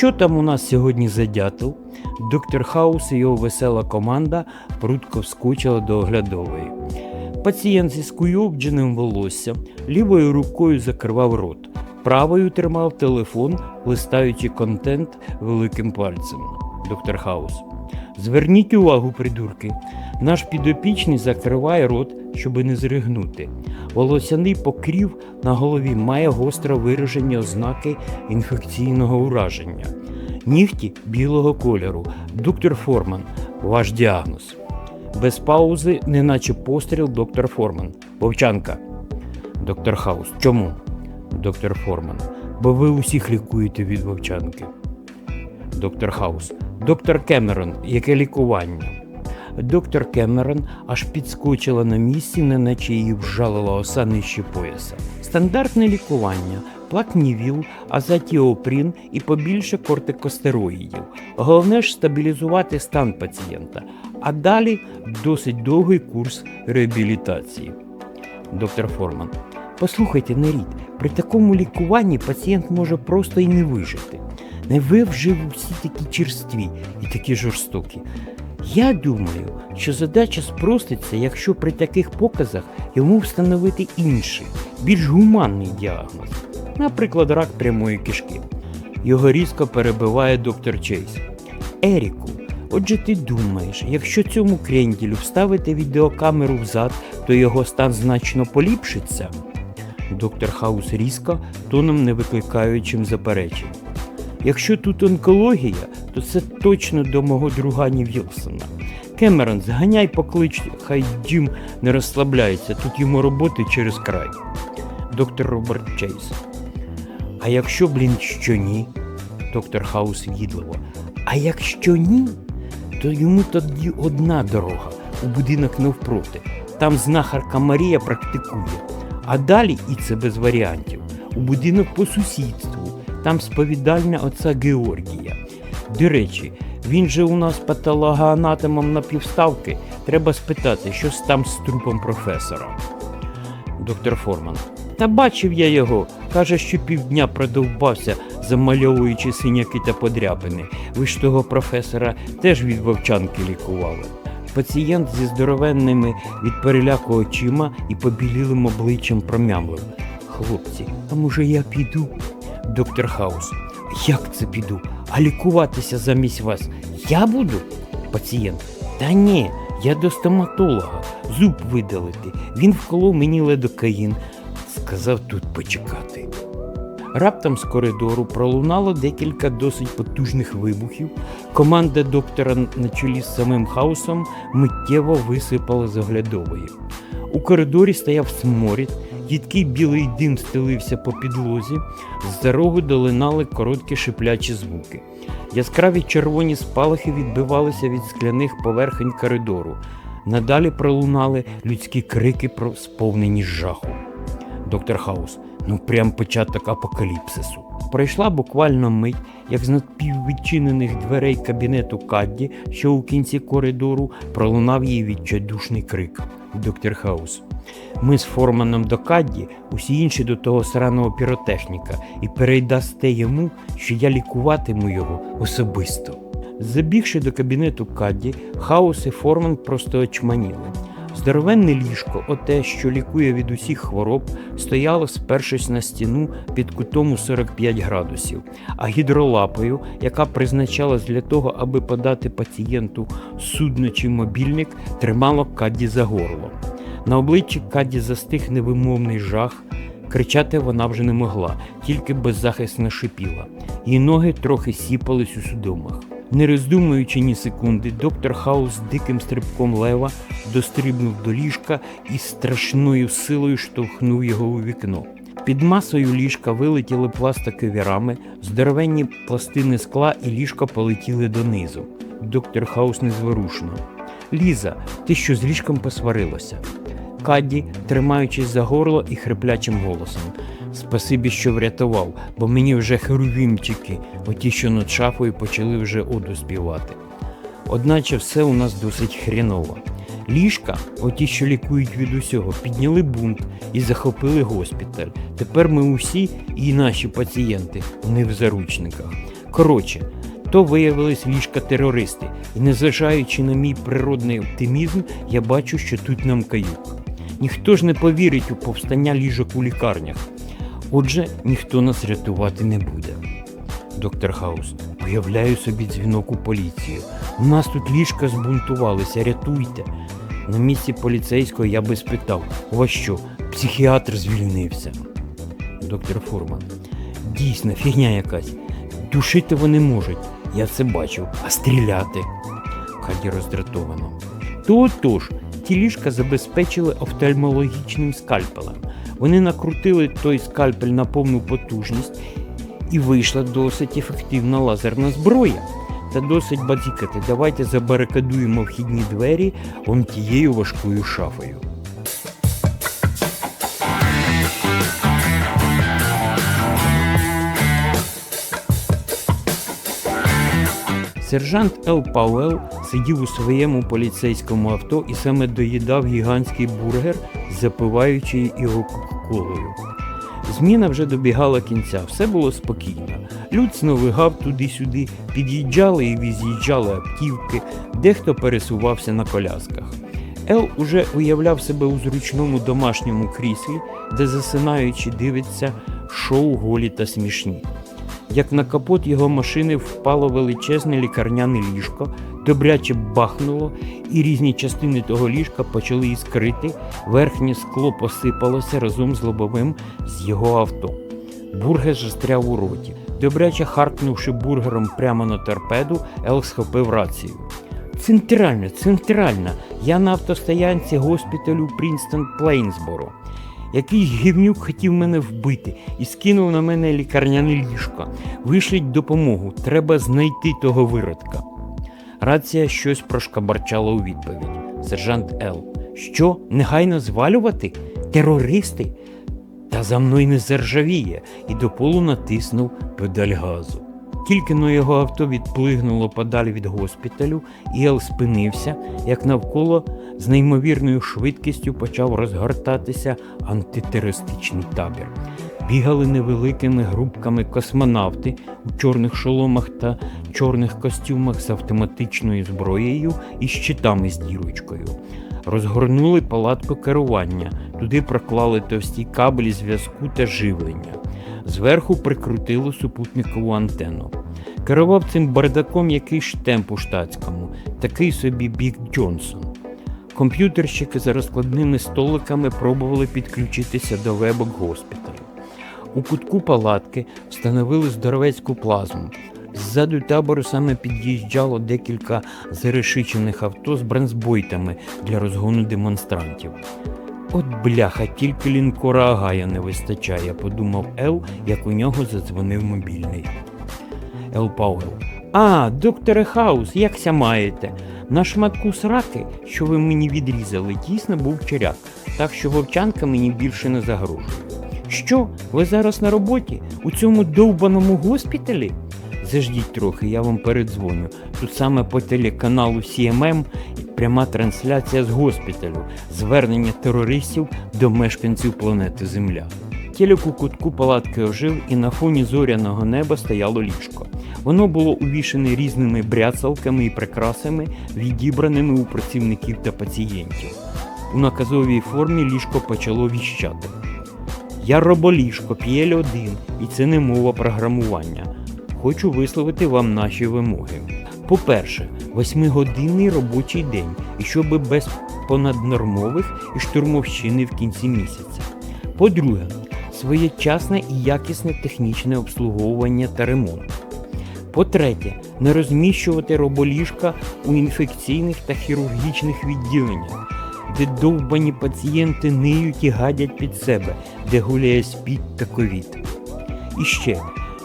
Що там у нас сьогодні за дятел? Доктор Хаус і його весела команда прудко вскочила до оглядової. Пацієнт зі скуйовдженим волоссям лівою рукою закривав рот, правою тримав телефон, листаючи контент великим пальцем. Доктор Хаус. Зверніть увагу, придурки. Наш підопічний закриває рот, щоби не зригнути. Волосяний покрів на голові має гостро виражені ознаки інфекційного ураження. Нігті білого кольору. Доктор Форман, ваш діагноз. Без паузи, неначе постріл, доктор Форман. Вовчанка. Доктор Хаус. Чому? Доктор Форман. Бо ви усіх лікуєте від вовчанки. Доктор Хаус. Доктор Кемерон, яке лікування? Доктор Кемерон аж підскочила на місці, неначе її вжалила оса нижче пояса. Стандартне лікування, плакнівіл, азатіопрін і побільше кортикостероїдів. Головне ж стабілізувати стан пацієнта, а далі досить довгий курс реабілітації. Доктор Форман. Послухайте, Нерід, при такому лікуванні пацієнт може просто і не вижити. Не ви вже всі такі черстві і такі жорстокі. Я думаю, що задача спроститься, якщо при таких показах йому встановити інший, більш гуманний діагноз, наприклад, рак прямої кишки. Його різко перебиває доктор Чейз. Еріку, отже ти думаєш, якщо цьому кренділю вставити відеокамеру взад, то його стан значно поліпшиться? Доктор Хаус різко, тоном не викликаючим заперечень. Якщо тут онкологія, то це точно до мого другані Вілсона. Кемерон, зганяй поклич, хай Джим не розслабляється, тут йому роботи через край. Доктор Роберт Чейз. А якщо, блін, що ні? Доктор Хаус в'їдливо. А якщо ні, то йому тоді одна дорога у будинок навпроти. Там знахарка Марія практикує. А далі, і це без варіантів, у будинок по сусідству, там сповідальня отця Георгія. До речі, він же у нас патологоанатомом на півставки. Треба спитати, що там з трупом професора. Доктор Форман. Та бачив я його. Каже, що півдня продовбався, замальовуючи синяки та подряпини. Ви ж того професора теж від вовчанки лікували. Пацієнт зі здоровенними від переляку очима і побілілим обличчям промямлив. Хлопці, а може я піду? Доктор Хаус. Як це піду? А лікуватися замість вас я буду? Пацієнт. Та ні, я до стоматолога. Зуб видалити. Він вколов мені ледокаїн. Сказав тут почекати. Раптом з коридору пролунало декілька досить потужних вибухів. Команда доктора на чолі з самим хаосом миттєво висипала з оглядової. У коридорі стояв сморід, їдкий білий дим стелився по підлозі, з-за рогу долинали короткі шиплячі звуки. Яскраві червоні спалахи відбивалися від скляних поверхень коридору. Надалі пролунали людські крики про сповнені жаху. Доктор Хаус, ну прям початок апокаліпсису. Пройшла буквально мить, як з надпіввідчинених дверей кабінету Кадді, що у кінці коридору, пролунав її відчайдушний крик. Доктор Хаус. Ми з Форманом до Кадді, усі інші до того сраного піротехніка, і передасте йому, що я лікуватиму його особисто. Забігши до кабінету Кадді, Хаус і Форман просто очманіли. Здоровенне ліжко, оте, що лікує від усіх хвороб, стояло, спершись на стіну під кутом у 45 градусів, а гідролапою, яка призначалась для того, аби подати пацієнту судно чи мобільник, тримало Кадді за горло. На обличчі Кадді застиг невимовний жах. Кричати вона вже не могла, тільки беззахисно шипіла. Її ноги трохи сіпались у судомах. Не роздумуючи ні секунди, доктор Хаус диким стрибком лева дострибнув до ліжка і страшною силою штовхнув його у вікно. Під масою ліжка вилетіли пластикові рами, здоровенні пластини скла і ліжко полетіли донизу. Доктор Хаус незворушно. Ліза, ти що з ліжком посварилася? Кадді, тримаючись за горло і хриплячим голосом. Спасибі, що врятував, бо мені вже херувімчики, оті, що над шафою почали вже оду співати. Одначе все у нас досить хріново. Ліжка, оті, що лікують від усього, підняли бунт і захопили госпіталь. Тепер ми усі і наші пацієнти, вони в заручниках. Коротше, то виявились ліжка терористи, і незважаючи на мій природний оптимізм, я бачу, що тут нам каюк. Ніхто ж не повірить у повстання ліжок у лікарнях. Отже, ніхто нас рятувати не буде. Доктор Хаус, уявляю собі дзвінок у поліцію. У нас тут ліжка збунтувалися, рятуйте. На місці поліцейського я би спитав, у вас що, психіатр звільнився? Доктор Фурман. Дійсно, фігня якась. Душити вони можуть, я це бачив, а стріляти. Каді роздратовано. То отож, ті ліжка забезпечили офтальмологічним скальпелем. Вони накрутили той скальпель на повну потужність і вийшла досить ефективна лазерна зброя. Та досить базікати. Давайте забарикадуємо вхідні двері он тією важкою шафою. Сержант Ел Пауел сидів у своєму поліцейському авто і саме доїдав гігантський бургер, запиваючи його кока-колою. Зміна вже добігала кінця, все було спокійно. Люд сновигав туди-сюди, під'їжджали і від'їжджали автівки, дехто пересувався на колясках. Ел уже уявляв себе у зручному домашньому кріслі, де засинаючи дивиться шоу голі та смішні. Як на капот його машини впало величезне лікарняне ліжко, добряче бахнуло, і різні частини того ліжка почали іскрити, верхнє скло посипалося разом з лобовим з його авто. Бургер застряв у роті. Добряче харкнувши бургером прямо на торпеду, Ел схопив рацію. Центральна, центральна. Я на автостоянці госпіталю Прінстон Плейнсборо. Якийсь гівнюк хотів мене вбити і скинув на мене лікарняне ліжко. Вишліть допомогу, треба знайти того виродка. Рація щось прошкабарчала у відповідь. Сержант Ел. Що, негайно звалювати? Терористи? Та за мною не заржавіє, і до полу натиснув педаль газу. Тільки но його авто відплигнуло подалі від госпіталю, і Ел спинився, як навколо з неймовірною швидкістю почав розгортатися антитерористичний табір. Бігали невеликими групками космонавти у чорних шоломах та чорних костюмах з автоматичною зброєю і щитами з дірочкою. Розгорнули палатку керування, туди проклали товсті кабелі зв'язку та живлення. Зверху прикрутили супутникову антенну. Керував цим бардаком якийсь штемп у штатському, такий собі Бік Джонсон. Комп'ютерщики за розкладними столиками пробували підключитися до вебок госпіталю. У кутку палатки встановили здоровецьку плазму. Ззаду табору саме під'їжджало декілька зарешичених авто з бронзбойтами для розгону демонстрантів. От бляха, тільки лінкора Агая не вистачає, подумав Ел, як у нього задзвонив мобільний. Ел Пауел. А, докторе Хаус, якся маєте? На шматку сраки, що ви мені відрізали, дійсно був черяк, так що вовчанка мені більше не загрожує. Що, ви зараз на роботі? У цьому довбаному госпіталі? Заждіть трохи, я вам передзвоню. Тут саме по телеканалу CMM пряма трансляція з госпіталю, звернення терористів до мешканців планети Земля. Телек у кутку палатки ожив, і на фоні зоряного неба стояло ліжко. Воно було увішане різними бряцалками і прикрасами, відібраними у працівників та пацієнтів. У наказовій формі ліжко почало віщати. Я роболіжко, п'єль один, і це не мова програмування. Хочу висловити вам наші вимоги. По-перше, восьмигодинний робочий день, і щоби без понаднормових і штурмовщини в кінці місяця. По-друге, своєчасне і якісне технічне обслуговування та ремонт. По-третє, не розміщувати роболіжка у інфекційних та хірургічних відділеннях, де довбані пацієнти ниють і гадять під себе, де гуляє спід та ковід. І ще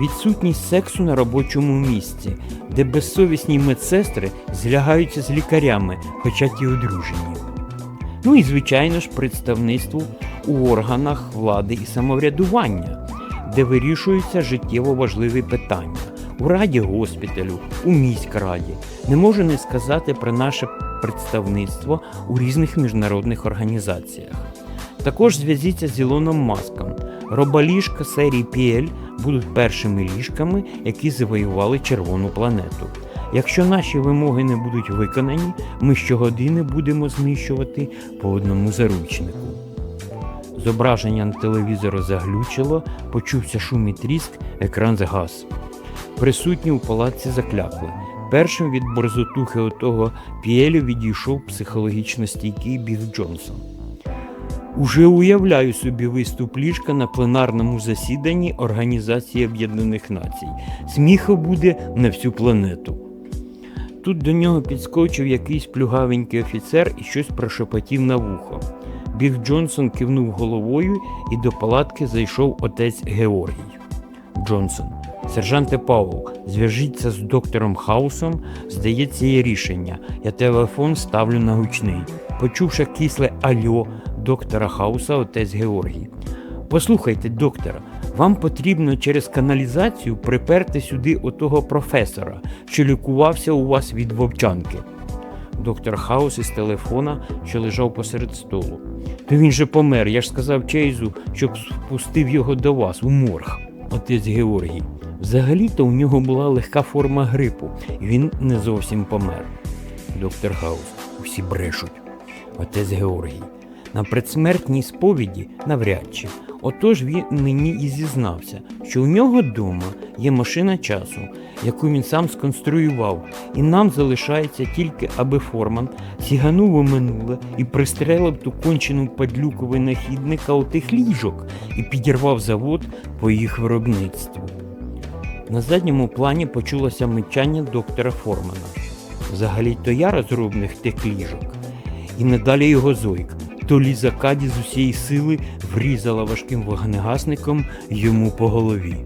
відсутність сексу на робочому місці, де безсовісні медсестри злягаються з лікарями, хоча ті одружені. Ну і звичайно ж представництву у органах влади і самоврядування, де вирішуються життєво важливі питання у раді госпіталю, у міськраді. Не можу не сказати про наше представництво у різних міжнародних організаціях. Також зв'язіться з Ілоном Маском. Роболіжка серії PL будуть першими ліжками, які завоювали червону планету. Якщо наші вимоги не будуть виконані, ми щогодини будемо знищувати по одному заручнику. Зображення на телевізору заглючило, почувся шум і тріск, екран згас. Присутні у палаці заклякли. Першим від борзотухи отого Піелю відійшов психологічно стійкий Біг Джонсон. Уже уявляю собі виступ ліжка на пленарному засіданні Організації Об'єднаних Націй. Сміху буде на всю планету. Тут до нього підскочив якийсь плюгавенький офіцер і щось прошепотів на вухо. Біг Джонсон кивнув головою і до палатки зайшов отець Георгій. Джонсон. Сержанте Павло, зв'яжіться з доктором Хаусом, здається, є рішення. Я телефон ставлю на гучний. Почувши кисле альо доктора Хауса, отець Георгій. Послухайте, доктора, вам потрібно через каналізацію приперти сюди отого професора, що лікувався у вас від вовчанки. Доктор Хаус із телефона, що лежав посеред столу. То він же помер. Я ж сказав Чейзу, щоб спустив його до вас у морг. Отець Георгій. Взагалі-то у нього була легка форма грипу, і він не зовсім помер. Доктор Хаус. Усі брешуть. Отець Георгій. На предсмертній сповіді навряд чи. Отож він мені і зізнався, що у нього вдома є машина часу, яку він сам сконструював, і нам залишається тільки, аби Форман сіганув у минуле і пристрелив ту кончену падлюку винахідника отих ліжок і підірвав завод по їх виробництву. На задньому плані почулося мичання доктора Формана. Взагалі то я розробник тих ліжок. І надалі його зойк. То Ліза з усієї сили врізала важким вогнегасником йому по голові.